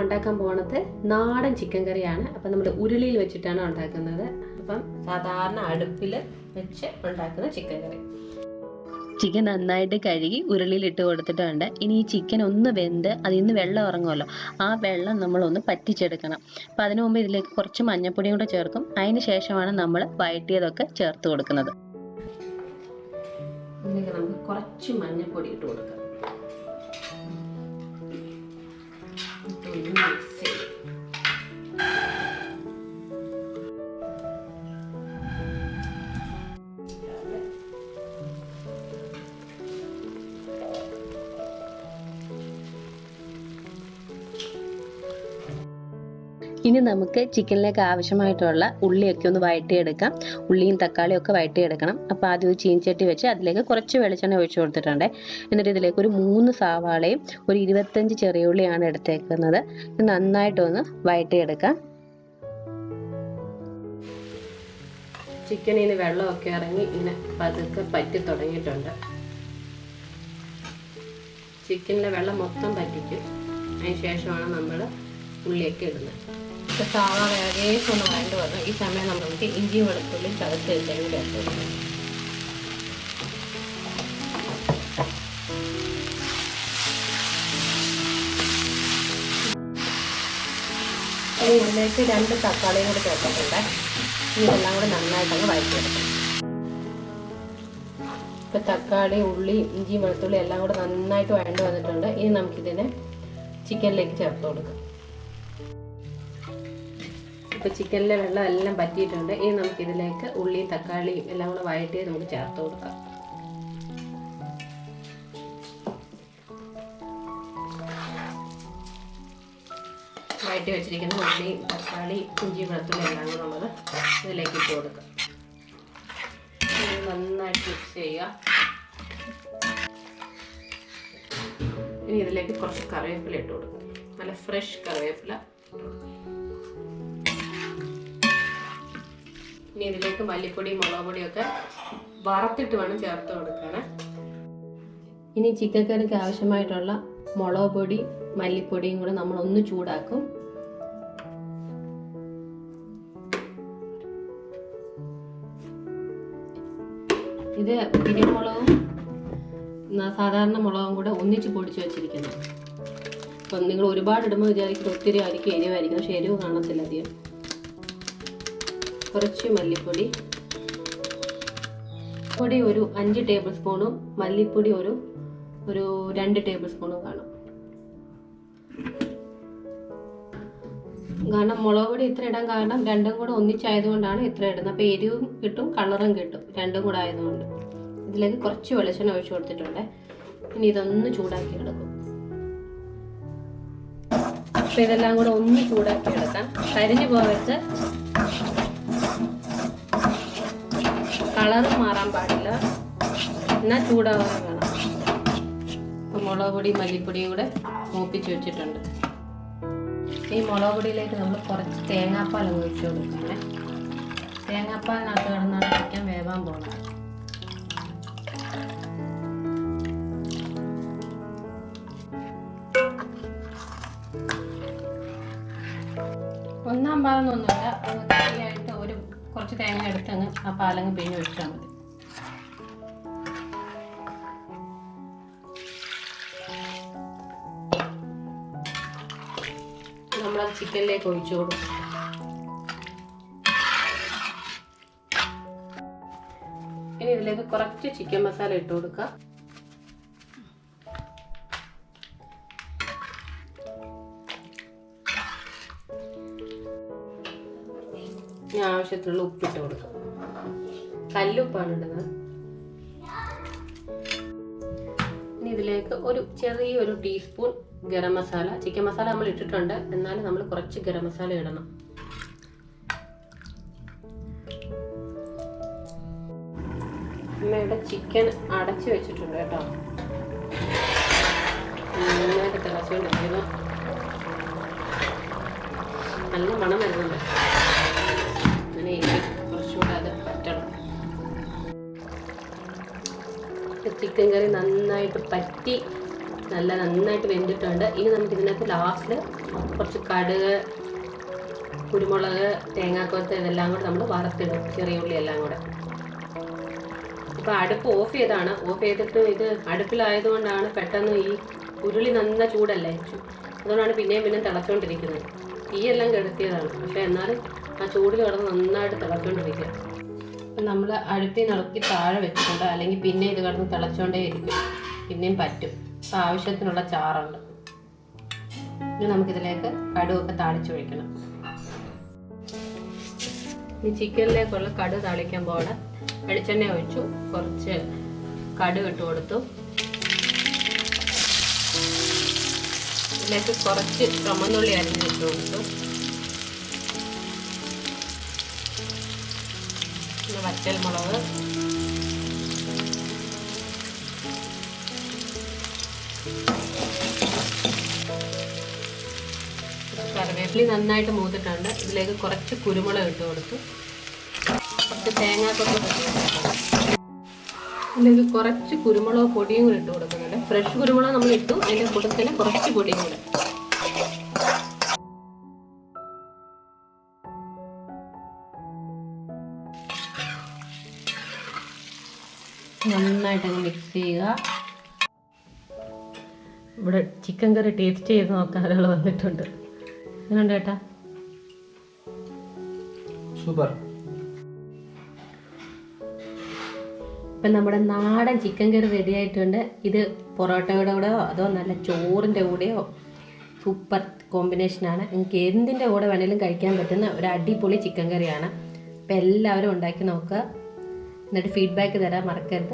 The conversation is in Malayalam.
ഇത് നാടൻ ചിക്കൻ കറിയാണ്. അപ്പം നമ്മൾ ഉരുളിയിൽ വെച്ചിട്ടാണ് ഉണ്ടാക്കുന്നത്. അപ്പം സാധാരണ അടുപ്പിൽ വെച്ച് ഉണ്ടാക്കുന്ന ചിക്കൻ കറി. ചിക്കൻ നന്നായിട്ട് കഴുകി ഉരുളിയിൽ ഇട്ട് കൊടുത്തിട്ടുണ്ട്. ഇനി ഈ ചിക്കൻ ഒന്ന് വെന്ത് അതിൽ നിന്ന് വെള്ളം ഇറങ്ങുമല്ലോ. ആ വെള്ളം നമ്മളൊന്ന് പറ്റിച്ചെടുക്കണം. അപ്പം അതിനു മുമ്പ് ഇതിലേക്ക് കുറച്ച് മഞ്ഞപ്പൊടിയും കൂടെ ചേർക്കും. അതിന് ശേഷമാണ് നമ്മൾ വയറ്റിയതൊക്കെ ചേർത്ത് കൊടുക്കുന്നത്. നമുക്ക് കുറച്ച് മഞ്ഞപ്പൊടി ഇട്ട് കൊടുക്കാം. ഇതൊന്ന് ഇനി നമുക്ക് ചിക്കനിലേക്ക് ആവശ്യമായിട്ടുള്ള ഉള്ളിയൊക്കെ ഒന്ന് വഴറ്റിയെടുക്കാം ഉള്ളിയും തക്കാളിയും ഒക്കെ വഴറ്റിയെടുക്കണം അപ്പോൾ ആദ്യം ഒരു ചീൻചട്ടി വെച്ച് അതിലേക്ക് കുറച്ച് വെളിച്ചെണ്ണ ഒഴിച്ചു കൊടുത്തിട്ടുണ്ട്. എന്നിട്ട് ഇതിലേക്ക് ഒരു മൂന്ന് സവാളയും ഒരു ഇരുപത്തഞ്ച് ചെറിയ ഉള്ളിയാണ് എടുത്തേക്കുന്നത്. നന്നായിട്ടൊന്ന് വഴറ്റിയെടുക്കാം ചിക്കനിൽ നിന്ന് വെള്ളമൊക്കെ ഇറങ്ങി ഇങ്ങനെ പതുക്കെ പറ്റി തുടങ്ങിയിട്ടുണ്ട്. ചിക്കനിലെ വെള്ളം മൊത്തം പറ്റിക്കും. അതിന് ശേഷമാണ് നമ്മൾ ഉള്ളിയൊക്കെ ഇടുന്നത്. ഇപ്പം സവാള ഏകദേശം ഒന്ന് വരണ്ട് വന്നു. ഈ സമയം നമുക്ക് ഇഞ്ചി വെളുത്തുള്ളി ചതച്ച് വെച്ചതിന് ചേർത്ത് കൊടുക്കാം ഇനി ഇതിലേക്ക് രണ്ട് തക്കാളിയും കൂടി ചേർത്തിട്ടുണ്ട്. ഇതെല്ലാം കൂടി നന്നായിട്ടങ്ങ് വഴറ്റിയെടുക്കണം. ഇപ്പം തക്കാളി ഉള്ളി ഇഞ്ചി വെളുത്തുള്ളി എല്ലാം കൂടെ നന്നായിട്ട് വഴണ്ട് വന്നിട്ടുണ്ട്. ഇനി നമുക്കിതിനെ ചിക്കനിലേക്ക് ചേർത്ത് കൊടുക്കാം. ഇപ്പം ചിക്കനിലെ വെള്ളം എല്ലാം പറ്റിയിട്ടുണ്ട്. ഇനി നമുക്കിതിലേക്ക് ഉള്ളിയും തക്കാളിയും എല്ലാം കൂടെ വഴറ്റി നമുക്ക് ചേർത്ത് കൊടുക്കാം. വഴറ്റി വെച്ചിരിക്കുന്ന ഉള്ളി തക്കാളി ഇഞ്ചി വെളുത്തുള്ളി എല്ലാം കൂടെ നമ്മൾ ഇതിലേക്ക് ഇട്ട് കൊടുക്കാം. നന്നായിട്ട് മിക്സ് ചെയ്യുക. ഇനി ഇതിലേക്ക് കുറച്ച് കറിവേപ്പില ഇട്ട് കൊടുക്കും. നല്ല ഫ്രഷ് കറിവേപ്പില. ഇനി ഇതിലേക്ക് മല്ലിപ്പൊടി മുളക് പൊടിയൊക്കെ വറുത്തിട്ട് വേണം ചേർത്ത് കൊടുക്കണേ ഇനി ചിക്കൻ കറിക്ക് ആവശ്യമായിട്ടുള്ള മുളക് പൊടി മല്ലിപ്പൊടിയും കൂടെ നമ്മൾ ഒന്ന് ചൂടാക്കും. ഇത് പിരിമുളകും ന- സാധാരണ മുളകും കൂടെ ഒന്നിച്ച് പൊടിച്ച് വെച്ചിരിക്കുന്നു. അപ്പം നിങ്ങൾ ഒരുപാട് ഇടുമ്പോൾ വിചാരിക്കുന്നത് ഒത്തിരി ആയിരിക്കും എരിവായിരിക്കും പക്ഷെ എരിവ് കാണത്തില്ല അധികം. കുറച്ച് മല്ലിപ്പൊടി. പൊടി ഒരു അഞ്ച് ടേബിൾ സ്പൂണും മല്ലിപ്പൊടി ഒരു ഒരു രണ്ട് ടേബിൾ സ്പൂണും കാണും. കാരണം മുളക് പൊടി ഇത്ര ഇടാൻ കാരണം രണ്ടും കൂടെ ഒന്നിച്ചായതുകൊണ്ടാണ് ഇത്ര ഇടുന്നത്. അപ്പോൾ എരിവും കിട്ടും കളറും കിട്ടും. രണ്ടും കൂടെ ആയതുകൊണ്ട്. ഇതിലേക്ക് കുറച്ച് വെളിച്ചെണ്ണ ഒഴിച്ചു കൊടുത്തിട്ടുണ്ട്. ഇനി ഇതൊന്ന് ചൂടാക്കി എടുക്കും. അപ്പോൾ ഇതെല്ലാം കൂടെ ഒന്ന് ചൂടാക്കി എടുക്കാം. കരിഞ്ഞു പോകരുത് കളറ് മാറാൻ പാടില്ല. എന്നാൽ ചൂടാവാൻ വേണം. അപ്പോൾ മുളക് പൊടി മല്ലിപ്പൊടിയും കൂടെ മൂപ്പിച്ച് വെച്ചിട്ടുണ്ട്. ഈ മുളക് പൊടിയിലേക്ക് നമ്മൾ കുറച്ച് തേങ്ങാപ്പാൽ ഒഴിച്ചു കൊടുക്കണേ തേങ്ങാപ്പാലിനകത്ത് കിടന്നാണ് വേവാൻ പോകുന്നത് ഒന്നാം ഭാഗം കറിയായിട്ട് ഒരു കുറച്ച് തേങ്ങ എടുത്ത് അങ്ങ് ആ പാലങ്ങ് പിഴിഞ്ഞ് ഒഴിച്ചാൽ മതി. നമ്മളത് ചിക്കനിലേക്ക് ഒഴിച്ചു കൊടുക്കും. ഇനി ഇതിലേക്ക് കുറച്ച് ചിക്കൻ മസാല ഇട്ട് കൊടുക്കാം. ഇനി ആവശ്യത്തിനുള്ള ഉപ്പിട്ട് കൊടുക്കാം. കല്ലുപ്പാണ് ഇടുന്നത് ഇനി ഇതിലേക്ക് ഒരു ചെറിയൊരു ടീസ്പൂൺ ഗരം മസാല. ചിക്കൻ മസാല നമ്മൾ ഇട്ടിട്ടുണ്ട്. എന്നാലും നമ്മൾ കുറച്ച് ഗരം മസാല ഇടണം. അമ്മയുടെ ചിക്കൻ അടച്ചു വെച്ചിട്ടുണ്ട് കേട്ടോ. നന്നായിട്ട് തിളച്ചുകൊണ്ടിരിക്കുന്നു. നല്ല മണം വരുന്നുണ്ട്. ചിക്കൻ കറി നന്നായിട്ട് പറ്റി നല്ല നന്നായിട്ട് വെന്തിട്ടുണ്ട്. ഇനി നമുക്ക് ഇതിനകത്ത് ലാസ്റ്റിൽ കുറച്ച് കടുക് കുരുമുളക് തേങ്ങാക്കൊത്ത് ഇതെല്ലാം കൂടെ നമ്മൾ വറുത്തിടും ചെറിയ ഉള്ളി എല്ലാം കൂടെ. ഇപ്പം അടുപ്പ് ഓഫ് ചെയ്താണ് ഓഫ് ചെയ്തിട്ട് ഇത് അടുപ്പിലായതുകൊണ്ടാണ് പെട്ടെന്ന് ഈ ഉരുളി നന്ന ചൂടല്ലേ? അതുകൊണ്ടാണ് പിന്നെയും പിന്നെയും തിളച്ചുകൊണ്ടിരിക്കുന്നത് തീയെല്ലാം കിടത്തിയതാണ്. പക്ഷേ എന്നാലും ആ ചൂടിൽ കിടന്ന് നന്നായിട്ട് തിളച്ചുകൊണ്ടിരിക്കുക നമ്മൾ അടുപ്പിൽ നിളക്കി താഴെ വെച്ചിട്ടുണ്ട്. അല്ലെങ്കിൽ പിന്നെ ഇത് കിടന്ന് തിളച്ചുകൊണ്ടേ ഇരിക്കും. പിന്നെയും പറ്റും. അപ്പം ആവശ്യത്തിനുള്ള ചാറുണ്ട്. ഇനി നമുക്കിതിലേക്ക് കടുവൊക്കെ താളിച്ചൊഴിക്കണം ഈ ചിക്കനിലേക്കുള്ള കടു താളിക്കാൻ പോലെ വെളിച്ചെണ്ണ ഒഴിച്ചു. കുറച്ച് കടു ഇട്ട് കൊടുത്തു. ഇതിലേക്ക് കുറച്ച് ചുമന്നുള്ളി അരിഞ്ഞിട്ട് കൊടുത്തു. വറ്റൽ മുളക്. കറിവേപ്പിലി നന്നായിട്ട് മൂത്തിട്ടുണ്ട്. ഇതിലേക്ക് കുറച്ച് കുരുമുളക് ഇട്ട് കൊടുത്തു. കുറച്ച് തേങ്ങാക്കൊക്കെ ഇതിലേക്ക് കുറച്ച് കുരുമുളക് പൊടിയും കൂടി ഇട്ട് കൊടുക്കുന്നുണ്ട്. ഫ്രഷ് കുരുമുളക് നമ്മൾ ഇട്ടു. അതിന്റെ കൂട്ടത്തിൽ കുറച്ച് പൊടിയും കൂടെ. നന്നായിട്ടങ്ങ് മിക്സ് ചെയ്യുക. ഇവിടെ ചിക്കൻ കറി ടേസ്റ്റ് ചെയ്ത് നോക്കാൻ വന്നിട്ടുണ്ട്. എങ്ങനെയുണ്ട് ചേട്ടാ സൂപ്പർ. ഇപ്പം നമ്മുടെ നാടൻ ചിക്കൻ കറി റെഡി ആയിട്ടുണ്ട്. ഇത് പൊറോട്ടയുടെ കൂടെയോ അതോ നല്ല ചോറിന്റെ കൂടെയോ? സൂപ്പർ കോമ്പിനേഷനാണ് നിങ്ങൾക്ക് എന്തിന്റെ കൂടെ വേണേലും കഴിക്കാൻ പറ്റുന്ന ഒരു അടിപൊളി ചിക്കൻ കറിയാണ് അപ്പം എല്ലാവരും ഉണ്ടാക്കി നോക്കുക. എന്നിട്ട് ഫീഡ്ബാക്ക് തരാൻ മറക്കരുത്.